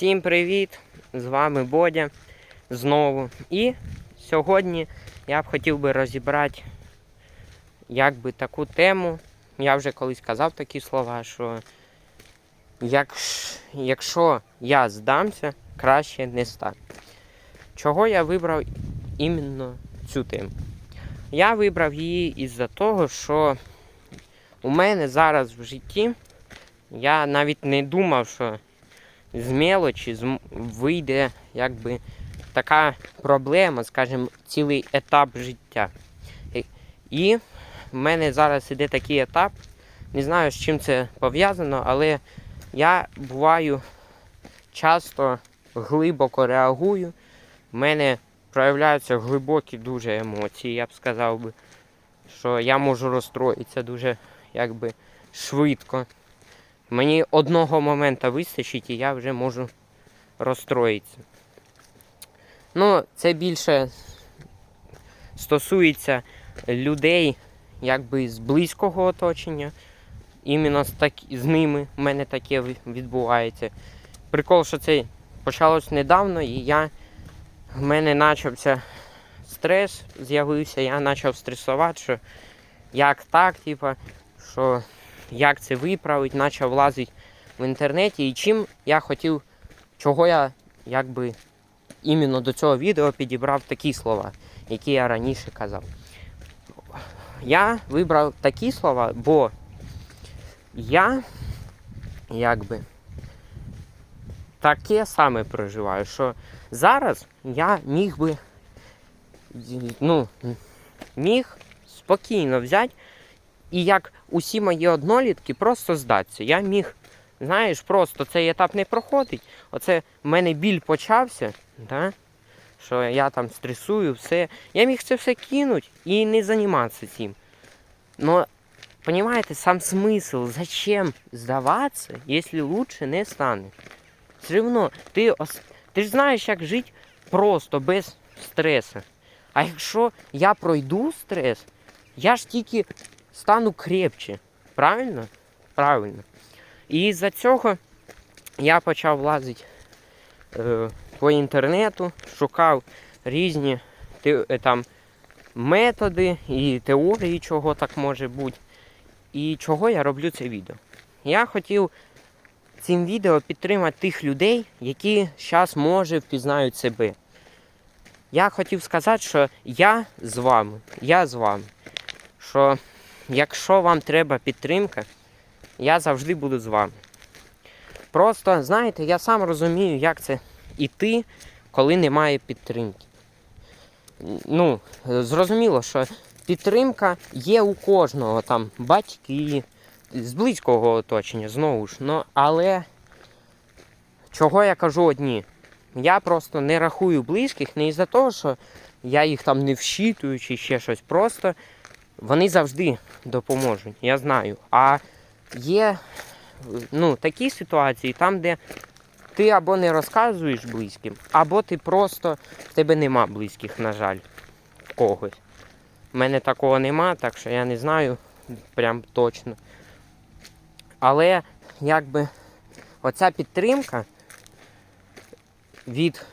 Всім привіт! З вами Бодя знову. І сьогодні я б хотів би розібрати якби таку тему. Я вже колись казав такі слова, що як, якщо я здамся, краще не стане. Чого я вибрав іменно цю тему? Я вибрав її із-за того, що у мене зараз в житті я навіть не думав, що з мелочі зм- вийде якби така проблема, скажімо, цілий етап життя. І в мене зараз іде такий етап. Не знаю, з чим це пов'язано, але я буваю часто глибоко реагую. В мене проявляються глибокі дуже емоції, я б сказав би, що я можу розстроїтися дуже якби швидко. Мені одного моменту вистачить і я вже можу розстроїтися. Ну, це більше стосується людей якби з близького оточення. Іменно з, так, з ними в мене таке відбувається. Прикол, що це почалось недавно, і я, в мене почався стрес, з'явився, я почав стресувати, що як так, типа, що як це виправити, почав лазити в інтернеті. І чим я хотів, чого я якби іменно до цього відео підібрав такі слова, які я раніше казав. Я вибрав такі слова, бо я якби таке саме проживаю, що зараз я міг би ну, міг спокійно взяти і як усі мої однолітки просто здатися. Я міг, знаєш, просто цей етап не проходить. Оце в мене біль почався, да? що я там стресую, все. Я міг це все кинути і не займатися цим. Но, понимаете, сам смысл, зачем сдаваться, если лучше не стане? Все равно, ти, ти ж знаєш, як жити просто, без стресу. А якщо я пройду стрес, я ж тільки стану крепче. Правильно? Правильно. І з-за цього я почав лазити е, по інтернету, шукав різні те- е, там, методи і теорії, чого так може бути. І чого я роблю це відео. Я хотів цим відео підтримати тих людей, які зараз може впізнають себе. Я хотів сказати, що я з вами, я з вами. Що якщо вам треба підтримка, я завжди буду з вами. Просто, знаєте, я сам розумію, як це іти, коли немає підтримки. Ну, зрозуміло, що підтримка є у кожного, там батьки, з близького оточення, знову ж. Ну, але чого я кажу одні? Я просто не рахую близьких не із-за того, що я їх там не вщитую чи ще щось. Просто вони завжди допоможуть, я знаю. А є ну, такі ситуації, там, де ти або не розказуєш близьким, або ти просто в тебе нема близьких, на жаль, когось. У мене такого нема, так що я не знаю прям точно. Але якби оця підтримка від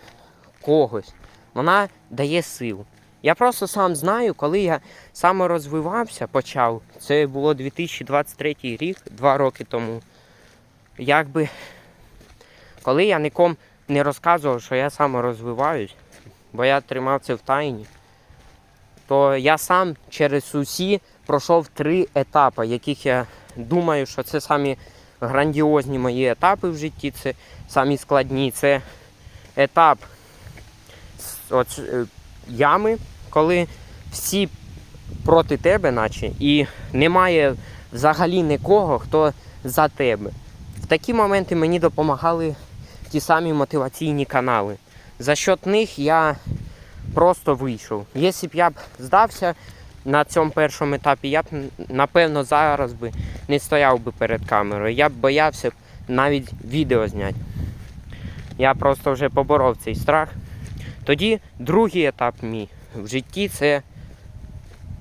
когось, вона дає сил. Я просто сам знаю, коли я саморозвивався, почав, це було 2023 рік, два роки тому. Якби, коли я нікому не розказував, що я саморозвиваюсь, бо я тримав це в тайні, то я сам через усі пройшов три етапи, яких я думаю, що це самі грандіозні мої етапи в житті, це самі складні. Це етап от, е, ями, коли всі проти тебе, наче, і немає взагалі нікого, хто за тебе. В такі моменти мені допомагали ті самі мотиваційні канали. За счет них я просто вийшов. Якщо б я б здався на цьому першому етапі, я б напевно зараз би не стояв би перед камерою. Я б боявся навіть відео зняти. Я просто вже поборов цей страх. Тоді другий етап мій в житті це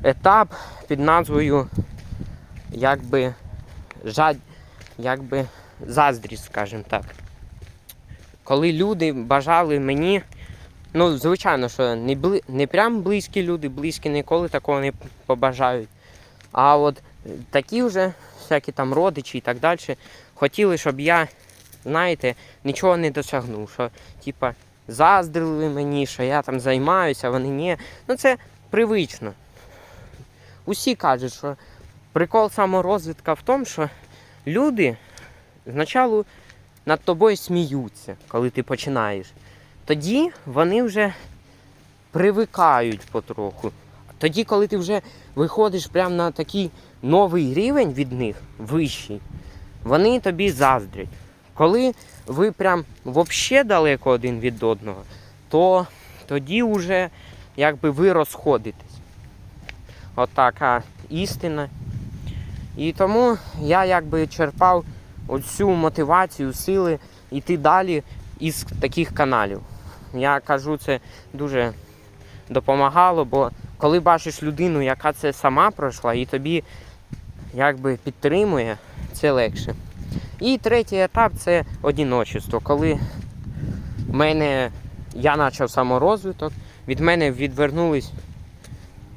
етап під назвою якби жад, якби заздрість, скажімо так. коли люди бажали мені. Ну, звичайно, що не, бли, не прям близькі люди, близькі ніколи такого не побажають. А от такі вже всякі там родичі і так далі хотіли, щоб я, знаєте, нічого не досягнув. Що, типа, заздрили мені, що я там займаюся, вони ні. Ну це привично. Усі кажуть, що прикол саморозвитка в тому, що люди спочатку над тобою сміються, коли ти починаєш. Тоді вони вже привикають потроху. Тоді, коли ти вже виходиш прямо на такий новий рівень від них, вищий, вони тобі заздрять. Коли ви прям взагалі далеко один від одного, то тоді вже якби ви розходитесь. Отака істина. І тому я якби черпав оцю мотивацію, сили йти далі із таких каналів. Я кажу, це дуже допомагало, бо коли бачиш людину, яка це сама пройшла, і тобі якби підтримує, це легше. І третій етап це одіночество. Коли мене я почав саморозвиток, від мене відвернулись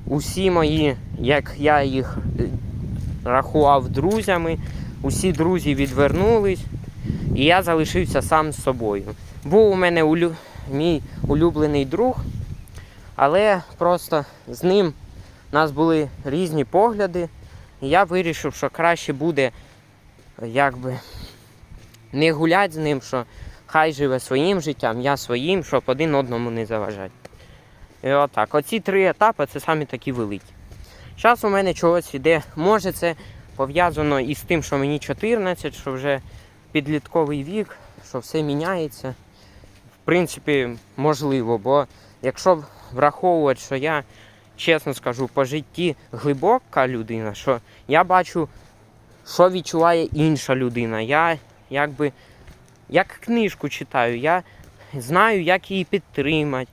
усі мої, як я їх е, рахував друзями, усі друзі відвернулись, і я залишився сам з собою. Був у мене улю... мій улюблений друг, але просто з ним у нас були різні погляди. І я вирішив, що краще буде якби не гуляти з ним, що хай живе своїм життям, я своїм, щоб один одному не заважати. І отак. Оці три етапи це самі такі великі. Зараз у мене чогось іде. Може це пов'язано із тим, що мені 14, що вже підлітковий вік, що все міняється. В принципі, можливо, бо якщо враховувати, що я, чесно скажу, по житті глибока людина, що я бачу, що відчуває інша людина. Я якби як книжку читаю, я знаю, як її підтримати,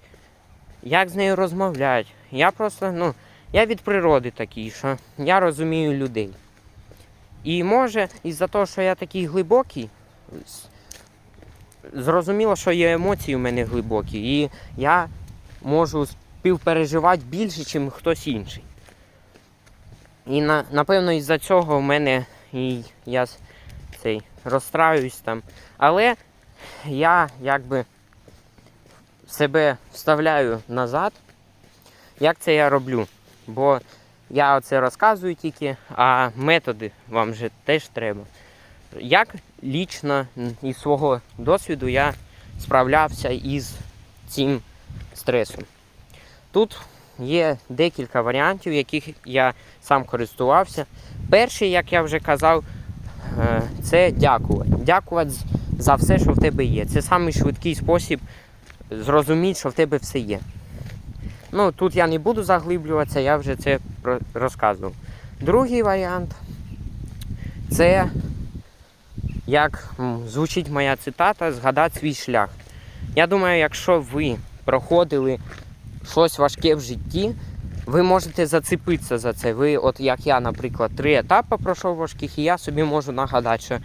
як з нею розмовляти. Я просто, ну, я від природи такий, що я розумію людей. І може, із-за того, що я такий глибокий, зрозуміло, що є емоції у мене глибокі, і я можу співпереживати більше, ніж хтось інший. І на, напевно, із-за цього в мене і я цей розстраюсь там. Але я якби себе вставляю назад. Як це я роблю? Бо я оце розказую тільки, а методи вам же теж треба. Як лічно із свого досвіду я справлявся із цим стресом. Тут є декілька варіантів, яких я сам користувався. Перший, як я вже казав, е, це дякувати. Дякувати за все, що в тебе є. Це самий спосіб зрозуміти, що в тебе все є. Ну, тут я не буду заглиблюватися, я вже це розказував. Другий варіант це, як звучить моя цитата, згадати свій шлях. Я думаю, якщо ви проходили щось важке в житті, ви можете зацепитися за це. Ви, от як я, наприклад, три етапи пройшов важких, і я собі можу нагадати, що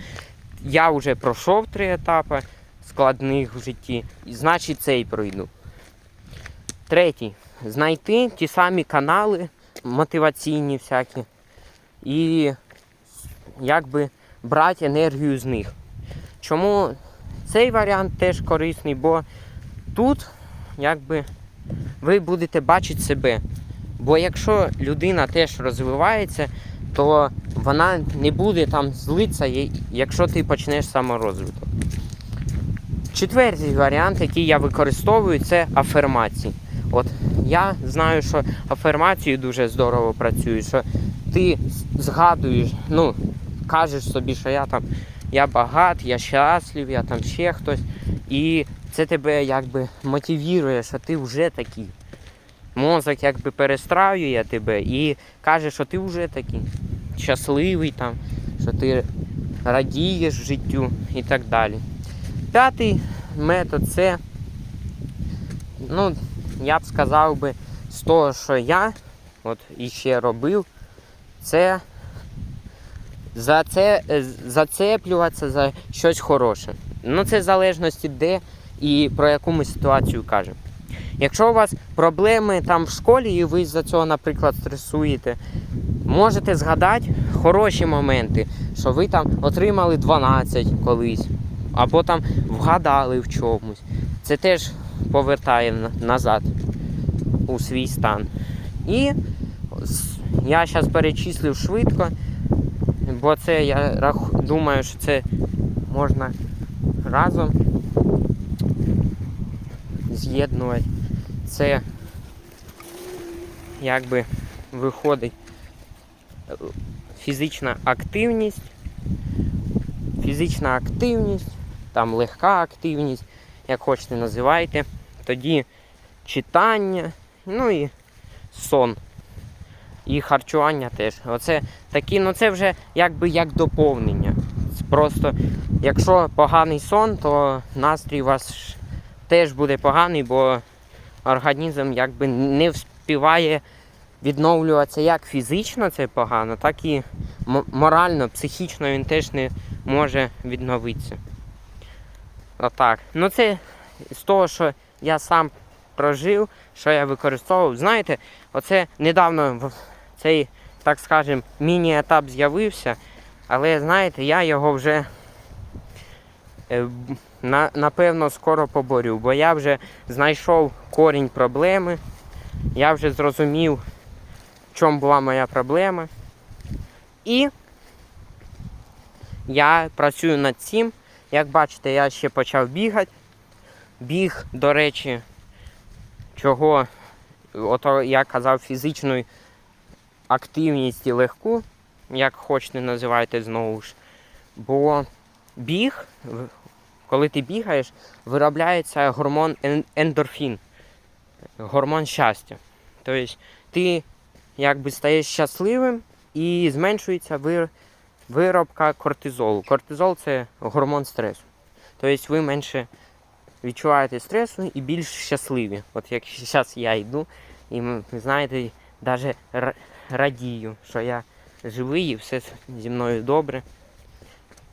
я вже пройшов три етапи складних в житті, і значить цей пройду. Третій. Знайти ті самі канали мотиваційні всякі. І якби брати енергію з них. Чому цей варіант теж корисний, бо тут якби ви будете бачити себе. Бо якщо людина теж розвивається, то вона не буде там злитися, якщо ти почнеш саморозвиток. Четвертий варіант, який я використовую, це афермації. От я знаю, що афермації дуже здорово працюють, що ти згадуєш, ну, кажеш собі, що я там я багат, я щаслив, я там ще хтось. І це тебе якби мотивує, що ти вже такий. Мозок якби перестраює тебе і каже, що ти вже такий щасливий, там, що ти радієш життю і так далі. П'ятий метод це, ну, я б сказав би, з того, що я от іще робив, це за це зацеплюватися за щось хороше. Ну, це в залежності, де і про яку ми ситуацію кажемо. Якщо у вас проблеми там в школі, і ви з-за цього, наприклад, стресуєте, можете згадати хороші моменти, що ви там отримали 12 колись, або там вгадали в чомусь. Це теж повертає назад у свій стан. І я зараз перечислив швидко, бо це я думаю, що це можна разом з'єднувати. Це якби виходить фізична активність, фізична активність, там легка активність, як хочете називайте. Тоді читання, ну і сон. І харчування теж. Оце такі, ну це вже якби як доповнення. Просто, якщо поганий сон, то настрій вас теж буде поганий, бо організм якби не вспіває відновлюватися як фізично це погано, так і морально, психічно він теж не може відновитися. Отак. Ну це з того, що я сам прожив, що я використовував. Знаєте, оце недавно цей, так скажем, міні-етап з'явився, але знаєте, я його вже напевно скоро поборю, бо я вже знайшов корінь проблеми, я вже зрозумів, в чому була моя проблема. І я працюю над цим. Як бачите, я ще почав бігати. Біг, до речі, чого, ото я казав, фізичну активність і легку, як хочете називайте знову ж. Бо біг, коли ти бігаєш, виробляється гормон ендорфін, гормон щастя. Тобто ти якби стаєш щасливим і зменшується виробка кортизолу. Кортизол це гормон стресу. Тобто ви менше відчуваєте стресу і більш щасливі. От як зараз я йду, і знаєте, навіть радію, що я живий і все зі мною добре.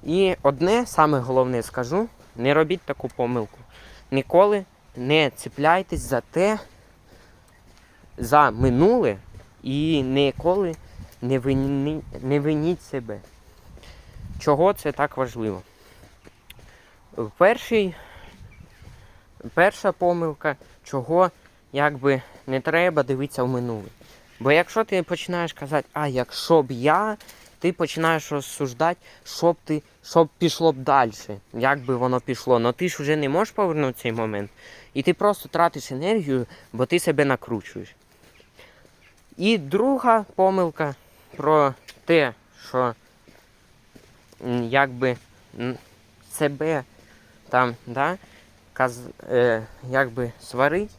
І одне саме головне скажу: не робіть таку помилку. Ніколи не цепляйтесь за те, за минуле і ніколи не, вині, не виніть себе. Чого це так важливо? Перший, перша помилка, чого якби не треба дивитися в минуле. Бо якщо ти починаєш казати, а якщо б я, ти починаєш розсуждати, що б ти, що пішло б далі, як би воно пішло. Но ти ж вже не можеш повернути цей момент. І ти просто тратиш енергію, бо ти себе накручуєш. І друга помилка про те, що якби себе там, да, каз, е, якби сварить,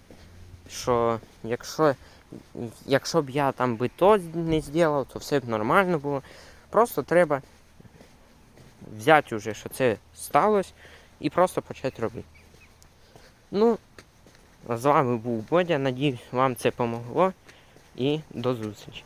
що якщо, якщо б я там би то не зробив, то все б нормально було. Просто треба взяти уже, що це сталося, і просто почати робити. Ну, з вами був Бодя. Надіюсь, вам це помогло. І до зустрічі.